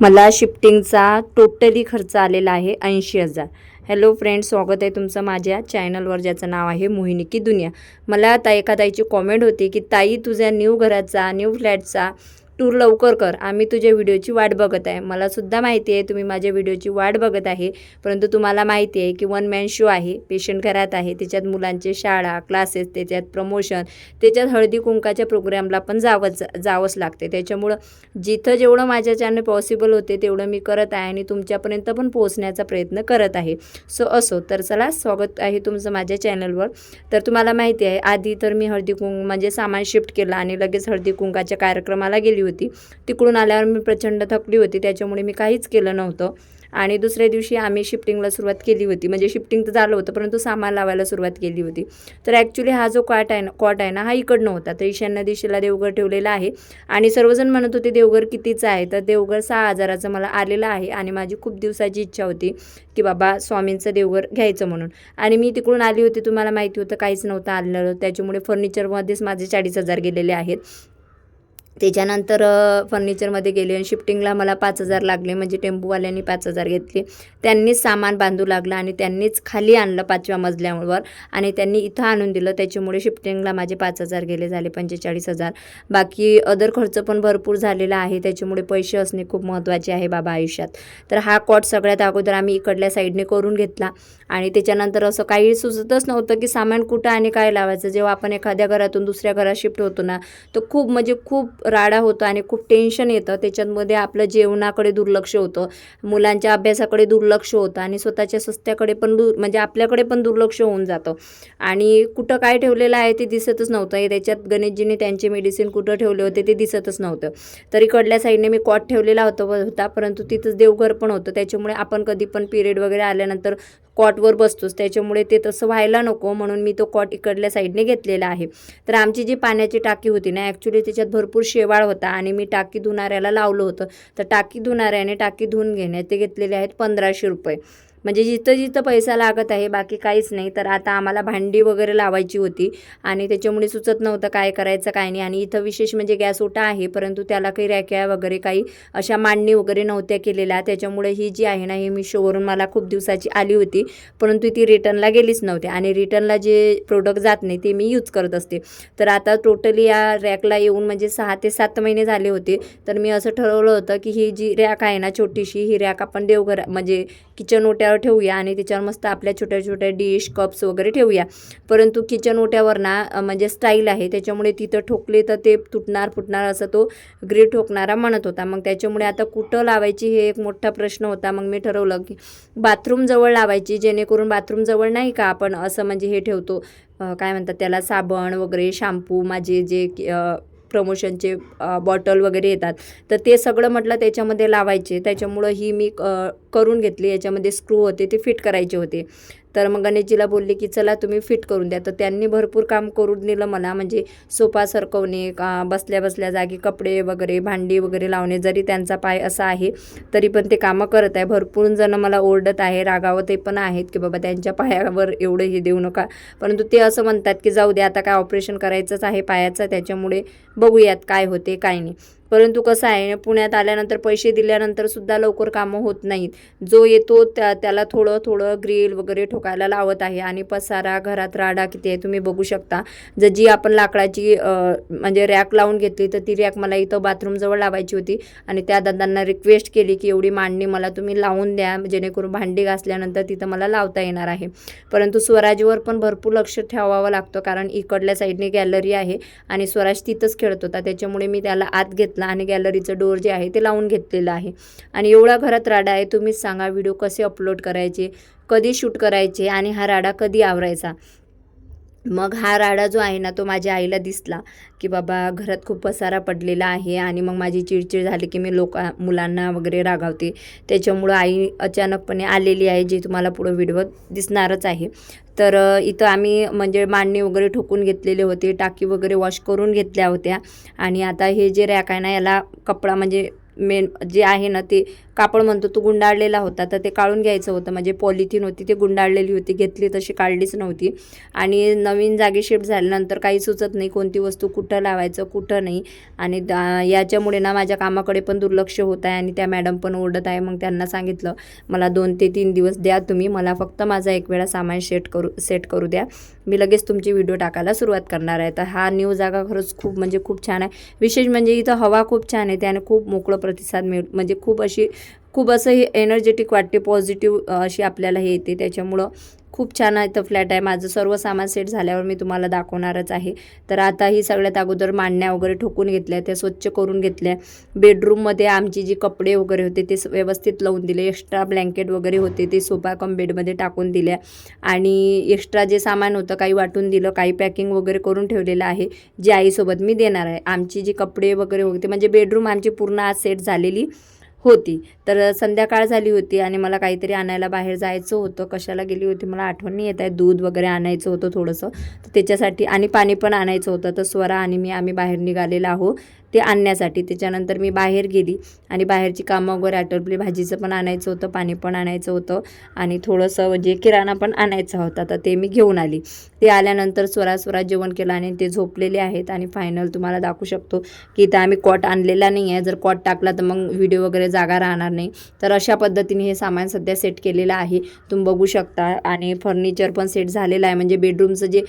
मला शिफ्टिंगचा टोटली खर्च आलेला आहे ऐंशी हजार. हॅलो फ्रेंड स्वागत आहे तुमचं माझ्या चॅनलवर ज्याचं नाव आहे मोहिनी की दुनिया. मला आता एका ताईची कॉमेंट होती की ताई तुझ्या न्यू घराचा न्यू फ्लॅटचा टूर लवकर कर. आम्ही तुझ्या व्हिडिओची वाट बघत आहे. मला सुद्धा माहिती आहे तुम्ही माझ्या व्हिडिओची वाट बघत आहे. परंतु तुम्हाला माहिती आहे की वन मॅन शो आहे पेशंट घरात आहे. त्याच्यात मुलांचे शाळा क्लासेस त्याच्यात प्रमोशन त्याच्यात हळदी कुंकाच्या प्रोग्रामला पण जावंच जावंच लागते. त्याच्यामुळं जिथं जेवढं माझ्या चॅनल पॉसिबल होते तेवढं मी करत आहे आणि तुमच्यापर्यंत पण पोहोचण्याचा प्रयत्न करत आहे. सो असो. तर चला स्वागत आहे तुमचं माझ्या चॅनलवर तर तुम्हाला माहिती आहे आधी तर मी हळदी कुंक म्हणजे सामान शिफ्ट केलं आणि लगेच हळदी कुंकाच्या कार्यक्रमाला गेली होती. तिकडून आल्यावर मी प्रचंड थकली होती. त्याच्यामुळे मी काहीच केलं नव्हतं. आणि दुसऱ्या दिवशी आम्ही शिफ्टिंगला सुरुवात केली होती. म्हणजे शिफ्टिंग तर झालं होतं परंतु सामान लावायला सुरुवात केली होती. तर ॲक्च्युली हा जो कॉट आहे ना कॉट आहे ना हा इकडनं होता तर ईशान्य दिशेला देवघर ठेवलेला आहे. आणि सर्वजण म्हणत होते देवघर कितीचं आहे? तर देवघर सहा हजाराचं मला आलेलं आहे. आणि माझी खूप दिवसाची इच्छा होती की बाबा स्वामींचं देवघर घ्यायचं म्हणून. आणि मी तिकडून आली होती. तुम्हाला माहिती होतं काहीच नव्हतं आलेलं. त्याच्यामुळे फर्निचरमध्येच माझे चाळीस हजार गेलेले आहेत. त्याच्यानंतर फर्निचरमध्ये गेले आणि शिफ्टिंगला मला पाच हजार लागले म्हणजे टेम्पूवाल्यांनी पाच हजार घेतले. त्यांनीच सामान बांधू लागलं आणि त्यांनीच खाली आणलं पाचव्या मजल्यावर आणि त्यांनी इथं आणून दिलं. त्याच्यामुळे शिफ्टिंगला माझे पाच हजार गेले झाले पंचेचाळीस हजार. बाकी अदर खर्च पण भरपूर झालेला आहे. त्याच्यामुळे पैसे असणे खूप महत्त्वाचे आहे बाबा आयुष्यात. तर हा कॉट सगळ्यात अगोदर आम्ही इकडल्या साईडने करून घेतला आणि त्याच्यानंतर असं काही सुचतच नव्हतं की सामान कुठं आणि काय लावायचं. जेव्हा आपण एखाद्या घरातून दुसऱ्या घरात शिफ्ट होतो ना तर खूप म्हणजे खूप राडा होतो आणि खूप टेन्शन येतं. त्याच्यामध्ये आपलं जेवणाकडे दुर्लक्ष होतं. मुलांच्या अभ्यासाकडे दुर्लक्ष होतं आणि स्वतःच्या स्वस्त्याकडे पण दूर म्हणजे आपल्याकडे पण दुर्लक्ष होऊन जातं. आणि कुठं काय ठेवलेलं आहे ते दिसतच नव्हतं. हे त्याच्यात गणेशजीने त्यांचे मेडिसिन कुठं ठेवले होते ते दिसतच नव्हतं. तर इकडल्या साईडने मी कॉट ठेवलेला होता होता. परंतु तिथंच देवघर पण होतं. त्याच्यामुळे आपण कधी पण पिरियड वगैरे आल्यानंतर कॉटवर बसतोच त्याच्यामुळे ते तसं व्हायला नको म्हणून मी तो कॉट इकडल्या साईडने घेतलेला आहे. तर आमची जी पाण्याची टाकी होती ना ॲक्च्युली त्याच्यात भरपूर शेवाळ होता आणि मी टाकी धुणाऱ्याला लावलं होतं. तर टाकी धुणाऱ्याने टाकी धुवून घेणे ते घेतलेले आहेत पंधराशे रुपये. म्हणजे जिथं जिथं पैसा लागत आहे बाकी काहीच नाही. तर आता आम्हाला भांडी वगैरे लावायची होती आणि त्याच्यामुळे सुचत नव्हतं काय करायचं काय नाही. आणि इथं विशेष म्हणजे गॅस ओटा आहे परंतु त्याला काही रॅक्या वगैरे काही अशा मांडणी वगैरे नव्हत्या केलेल्या. त्याच्यामुळे ही जी आहे ना ही मी शोवरून मला खूप दिवसाची आली होती. परंतु ती रिटर्नला गेलीच नव्हती आणि रिटर्नला जे प्रोडक्ट जात नाही ते मी यूज करत असते. तर आता टोटली या रॅकला येऊन म्हणजे सहा ते सात महिने झाले होते. तर मी असं ठरवलं होतं की ही जी रॅक आहे ना छोटीशी ही रॅक आपण देवघर म्हणजे किचन ओट्या ओट्यावर ठेवूया आणि त्याच्यावर मस्त आपल्या छोट्या छोट्या डिश कप्स वगैरे ठेवूया. परंतु किचन ओट्यावर ना म्हणजे स्टाईल आहे. त्याच्यामुळे तिथं ठोकले तर ते तुटणार फुटणार असं तो ग्रीड ठोकणारा म्हणत होता. मग त्याच्यामुळे आता कुठं लावायची हे एक मोठा प्रश्न होता. मग मी ठरवलं की बाथरूमजवळ लावायची जेणेकरून बाथरूमजवळ नाही का आपण असं म्हणजे हे ठेवतो काय म्हणतात त्याला साबण वगैरे शॅम्पू माझे जे प्रमोशनचे बॉटल वगैरे येतात. तर ते सगळं म्हटलं त्याच्यामध्ये लावायचे. त्याच्यामुळं ही मी करून घेतली याच्यामध्ये स्क्रू होते ते फिट करायचे होते. तर मग गणेशजीला बोलले की चला तुम्ही फिट करून द्या. तर त्यांनी भरपूर काम करून दिलं मला. म्हणजे सोफा सरकवणे का बसल्या बसल्या जागी कपडे वगैरे भांडी वगैरे लावणे जरी त्यांचा पाय असा आहे तरी पण ते कामं करत आहे. भरपूर जण मला ओरडत आहे रागावत ते पण आहेत की बाबा त्यांच्या पायावर एवढं हे देऊ नका. परंतु ते असं म्हणतात की जाऊ दे आता काय ऑपरेशन करायचंच आहे पायाचं त्याच्यामुळे बघूयात काय होते काय नाही. परंतु कसं आहे पुण्यात आल्यानंतर पैसे दिल्यानंतर सुद्धा लवकर कामं होत नाहीत. जो येतो त्या त्याला थोडं थोडं ग्रिल वगैरे ठोकायला लावत आहे. आणि पसारा घरात राडा किती आहे तुम्ही बघू शकता. जर जी आपण लाकडाची म्हणजे रॅक लावून घेतली तर ती रॅक मला इथं बाथरूमजवळ लावायची होती. आणि त्या दादांना रिक्वेस्ट केली की एवढी मांडणी मला तुम्ही लावून द्या जेणेकरून भांडी घासल्यानंतर तिथं मला लावता येणार आहे. परंतु स्वराजवर पण भरपूर लक्ष ठेवावं लागतं कारण इकडल्या साईडने गॅलरी आहे आणि स्वराज तिथंच खेळत होता. त्याच्यामुळे मी त्याला आत घेतला. आणि गॅलरीचं डोअर जे आहे ते लावून घेतलेलं आहे. आणि एवढा घरात राडा आहे तुम्हीच सांगा व्हिडिओ कसे अपलोड करायचे कधी शूट करायचे आणि हा राडा कधी आवरायचा. मग हा राडा जो आहे ना तो माझ्या आईला दिसला की बाबा घरात खूप पसारा पडलेला आहे आणि मग माझी चिडचिड झाली की मी लोक मुलांना वगैरे रागावते. त्याच्यामुळं आई अचानकपणे आलेली आहे जी तुम्हाला पुढं व्हिडिओ दिसणारच आहे. तर इथं आम्ही म्हणजे मांडणी वगैरे ठोकून घेतलेले होते टाकी वगैरे वॉश करून घेतल्या होत्या. आणि आता हे जे रॅक आहे ना याला कपडा म्हणजे मेन जे आहे ना ते कापड म्हणतो तो गुंडाळलेला होता. तर ते काढून घ्यायचं होतं. म्हणजे पॉलिथिन होती ती गुंडाळलेली होती. घेतली तशी काढलीच नव्हती. आणि नवीन जागी शिफ्ट झाल्यानंतर काही सुचत नाही कोणती वस्तू कुठं लावायचं कुठं नाही. आणि याच्यामुळे ना माझ्या कामाकडे पण दुर्लक्ष होत आहे आणि त्या मॅडम पण ओरडत आहे. मग त्यांना सांगितलं मला दोन ते तीन दिवस द्या तुम्ही. मला फक्त माझा एक वेळा सामान सेट करू सेट करू द्या. मी लगेच तुमची व्हिडिओ टाकायला सुरुवात करणार आहे. तर हा न्यू जागा खरंच खूप म्हणजे खूप छान आहे. विशेष म्हणजे इथं हवा खूप छान येते आणि खूप मोकळं प्रतिसाद मिळ म्हणजे खूप अशी खूप असं हे एनर्जेटिक वाटते पॉझिटिव्ह अशी आपल्याला हे येते. त्याच्यामुळं खूप छान आहे इथं फ्लॅट आहे. माझं सर्व सामान सेट झाल्यावर मी तुम्हाला दाखवणारच आहे. तर आता ही सगळ्यात अगोदर मांडण्या वगैरे ठोकून घेतल्या त्या स्वच्छ करून घेतल्या. बेडरूममध्ये आमची जी कपडे वगैरे होते ते स- व्यवस्थित लावून दिले. एक्स्ट्रा ब्लँकेट वगैरे होते ते सोफा कम बेडमध्ये टाकून दिल्या. आणि एक्स्ट्रा जे सामान होतं काही वाटून दिलं काही पॅकिंग वगैरे करून ठेवलेलं आहे जे आईसोबत मी देणार आहे. आमची जी कपडे वगैरे होते म्हणजे बेडरूम आमची पूर्ण आज सेट झालेली. होती. तर संध्याकाळ झाली होती आणि मला काहीतरी आणायला बाहेर जायचं होतं. कशाला गेली होती मला आठवण नाही येत आहे. दूध वगैरे आणायचं होतं थोडंसं. तर त्याच्यासाठी आणि पाणी पण आणायचं होतं. तर स्वरा आणि मी आम्ही बाहेर निघालेलो आहो ते आणण्यासाठी. त्याच्यानंतर मी बाहेर गेली आणि बाहेरची कामं वगैरे आटोपली म्हणजे भाजीचं पण आणायचं होतं पाणी पण आणायचं होतं आणि थोडंसं म्हणजे किराणा पण आणायचा होता. तर ते मी घेऊन आली. ते आल्यानंतर स्वरा स्वरा जेवण केलं आणि ते झोपलेले आहेत आणि फायनल तुम्हाला दाखवू शकतो की इथं आम्ही कॉट आणलेला नाही आहे. जर कॉट टाकला तर मग व्हिडिओ वगैरे जागा राहणार नाही. तर अशा पद्धतीने हे सामान सध्या सेट केलेलं आहे. तुम्ही बघू शकता आणि फर्निचर पण सेट झालेलं आहे. म्हणजे बेडरूमचं जे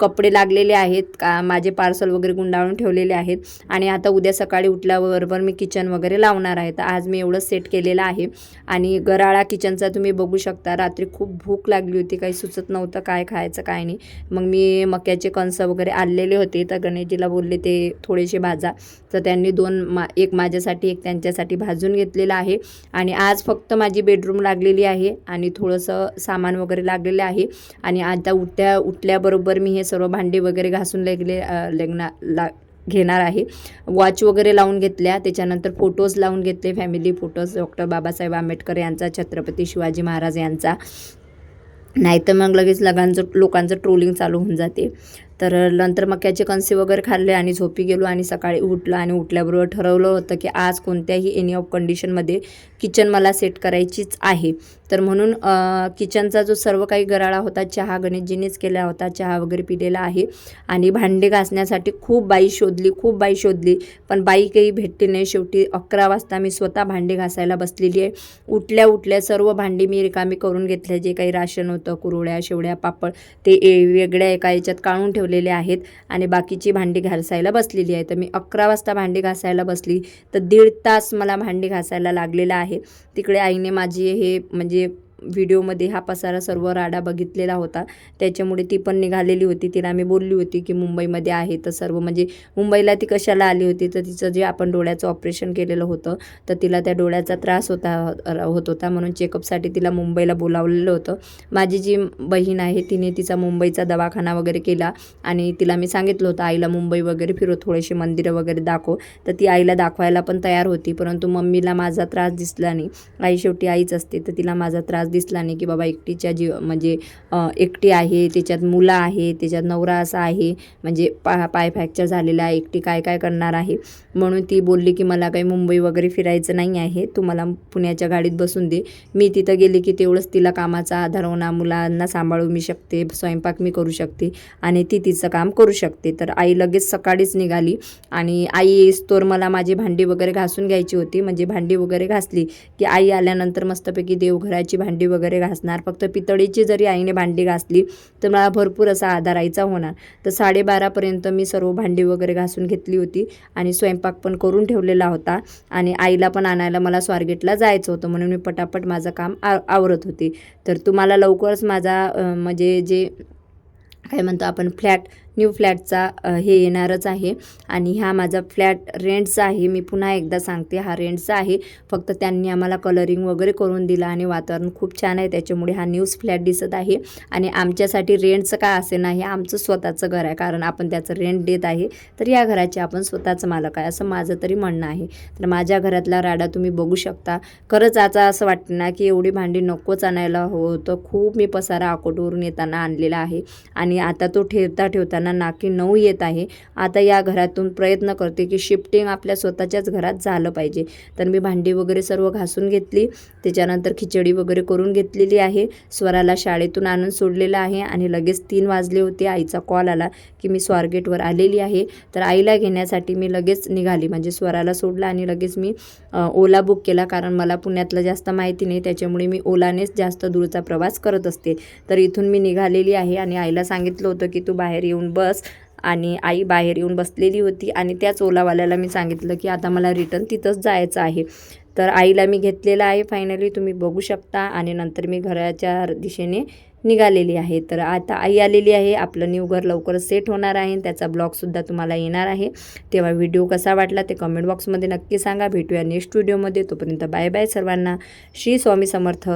कपडे लागलेले आहेत का माझे पार्सल वगैरे गुंडाळून ठेवलेले आहेत आणि आता उद्या सकाळी उठल्याबरोबर मी किचन वगैरे लावणार आहे. तर आज मी एवढं सेट केलेलं आहे. आणि गराळा किचनचा तुम्ही बघू शकता. रात्री खूप भूक लागली होती. काही सुचत नव्हतं काय खायचं काय नाही. मग मी मक्याचे कणस वगैरे आणलेले होते. तर गणेशजीला बोलले ते थोडेसे भाजा. तर त्यांनी दोन मा एक माझ्यासाठी एक त्यांच्यासाठी भाजून घेतलेलं आहे. आणि आज फक्त माझी बेडरूम लागलेली आहे. आणि थोडंसं सामान वगैरे लागलेलं आहे. आणि आता उठल्या उठल्याबरोबर मी हे सर्व भांडे वगैरे घासून लागले लग्ना ला घेणार आहे. वॉच वगैरे लावून घेतल्या. त्याच्यानंतर फोटोज लावून घेतले. Family photos doctor Babasaheb Ambedkar यांचा छत्रपती शिवाजी महाराज यांचा. नाही तर मग लगेच लगांचं लोकांचं ट्रोलिंग चालू होऊन जाते. तर नंतर मक्याचे कणसे वगैरे खाल्ले आणि झोपी गेलो आणि सकाळी उठलं आणि उठल्याबरोबर ठरवलं होतं की आज कोणत्याही एनी ऑफ कंडिशनमध्ये किचन मला सेट करायचीच आहे. तर म्हणून किचनचा जो सर्व काही गराळा होता चहा गणेशजीनेच केला होता चहा वगैरे पिलेला आहे. आणि भांडे घासण्यासाठी खूप बाई शोधली खूप बाई शोधली पण बाई काही भेटली नाही. शेवटी अकरा वाजता मी स्वतः भांडे घासायला बसलेली आहे. उठल्या उठल्या सर्व भांडी मी रिकामी करून घेतले. जे काही राशन होतं कुरुळ्या शेवड्या पापड ते ए- वेगळ्या एका याच्यात काढून ठेवलेले आहेत आणि बाकीची भांडी घासायला बसलेली आहे. तर मी अकरा वाजता भांडी घासायला बसली. तर दीड तास मला भांडी घासायला लागलेला आहे. तिकडे आईने माझी हे म्हणजे व्हिडिओमध्ये हा पसारा सर्व राडा बघितलेला होता. त्याच्यामुळे ती पण निघालेली होती. तिला मी बोलली होती की मुंबईमध्ये आहे तर सर्व म्हणजे मुंबईला ती कशाला आली होती? तर तिचं जे आपण डोळ्याचं ऑपरेशन केलेलं होतं तर तिला त्या डोळ्याचा त्रास होता होत होता. म्हणून चेकअपसाठी तिला मुंबईला बोलावलेलं होतं. माझी जी बहीण आहे तिने तिचा मुंबईचा दवाखाना वगैरे केला आणि तिला मी सांगितलं होतं आईला मुंबई वगैरे फिरो थोडेसे मंदिरं वगैरे दाखव. तर ती आईला दाखवायला पण तयार होती परंतु मम्मीला माझा त्रास दिसला नाही. आई शेवटी आईच असते तर तिला माझा त्रास दिसला नाही की बाबा एकटीच्या जीव म्हणजे एकटी आहे त्याच्यात मुलं आहे त्याच्यात नवरा असा आहे म्हणजे पा पाय फ्रॅक्चर झालेला आहे एकटी काय काय करणार आहे? म्हणून ती बोलली की मला काही मुंबई वगैरे फिरायचं नाही आहे तू मला पुण्याच्या गाडीत बसून दे. मी तिथं गेले की तेवढंच तिला कामाचा आधार होणार मुलांना सांभाळू मी शकते स्वयंपाक मी करू शकते आणि ती तिचं काम करू शकते. तर आई लगेच सकाळीच निघाली आणि आई येईस्तोर मला माझी भांडी वगैरे घासून घ्यायची होती. म्हणजे भांडी वगैरे घासली की आई आल्यानंतर मस्तपैकी देवघराची भांडी भांडी वगैरे घासणार. फक्त पितळीची जरी आईने भांडी घासली तर मला भरपूर असा आधार आईचा होणार. तर साडेबारापर्यंत मी सर्व भांडी वगैरे घासून घेतली होती आणि स्वयंपाक पण करून ठेवलेला होता आणि आईला पण आणायला मला स्वारगेटला जायचं होतं. म्हणून मी पटापट माझं काम आ आवरत होते. तर तुम्हाला लवकरच माझा म्हणजे जे काय म्हणतो आपण फ्लॅट न्यू फ्लॅटचा हे येणारच आहे. आणि हा माझा फ्लॅट रेंटचा आहे. मी पुन्हा एकदा सांगते हा रेंटचा आहे. फक्त त्यांनी आम्हाला कलरिंग वगैरे करून दिलं आणि वातावरण खूप छान आहे. त्याच्यामुळे हा न्यूज फ्लॅट दिसत आहे. आणि आमच्यासाठी रेंटचं का असे नाही आमचं स्वतःचं घर आहे. कारण आपण त्याचं रेंट देत आहे. तर या घराचे आपण स्वतःचं मालक आहे. असं माझं तरी म्हणणं आहे. तर माझ्या घरातला राडा तुम्ही बघू शकता. खरंच आता असं वाटतं ना की एवढी भांडी नकोच आणायला होतं खूप मी पसारा अकोटवरून येताना आणलेला आहे. आणि आता तो ठेवता ठेवताना बोलताना नाकी नऊ येत आहे. आता या घरातून प्रयत्न करते की शिफ्टिंग आपल्या स्वतःच्याच घरात झालं पाहिजे. तर मी भांडी वगैरे सर्व घासून घेतली. त्याच्यानंतर खिचडी वगैरे करून घेतलेली आहे. स्वराला शाळेतून आणून सोडलेलं आहे आणि लगेच तीन वाजले होते. आईचा कॉल आला की मी स्वारगेटवर आलेली आहे. तर आईला घेण्यासाठी मी लगेच निघाली. म्हणजे स्वराला सोडला आणि लगेच मी ओला बुक केला. कारण मला पुण्यातलं जास्त माहिती नाही. त्याच्यामुळे मी ओलानेच जास्त दूरचा प्रवास करत असते. तर इथून मी निघालेली आहे आणि आईला सांगितलं होतं की तू बाहेर येऊन बस आणि आई बाहेर येऊन बसलेली होती आणि त्याच ओलावाल्याला मी सांगितलं की आता मला रिटर्न तिथंच जायचं आहे. तर आईला मी घेतलेलं आहे. फायनली तुम्ही बघू शकता आणि नंतर मी घराच्या दिशेने निघालेली आहे. तर आता आई आलेली आहे. आपलं न्यू घर लवकरच सेट होणार आहे. आणि त्याचा ब्लॉगसुद्धा तुम्हाला येणार आहे. तेव्हा व्हिडिओ कसा वाटला ते कमेंट बॉक्समध्ये नक्की सांगा. भेटूया नेक्स्ट व्हिडिओमध्ये तोपर्यंत बाय बाय सर्वांना. श्री स्वामी समर्थ.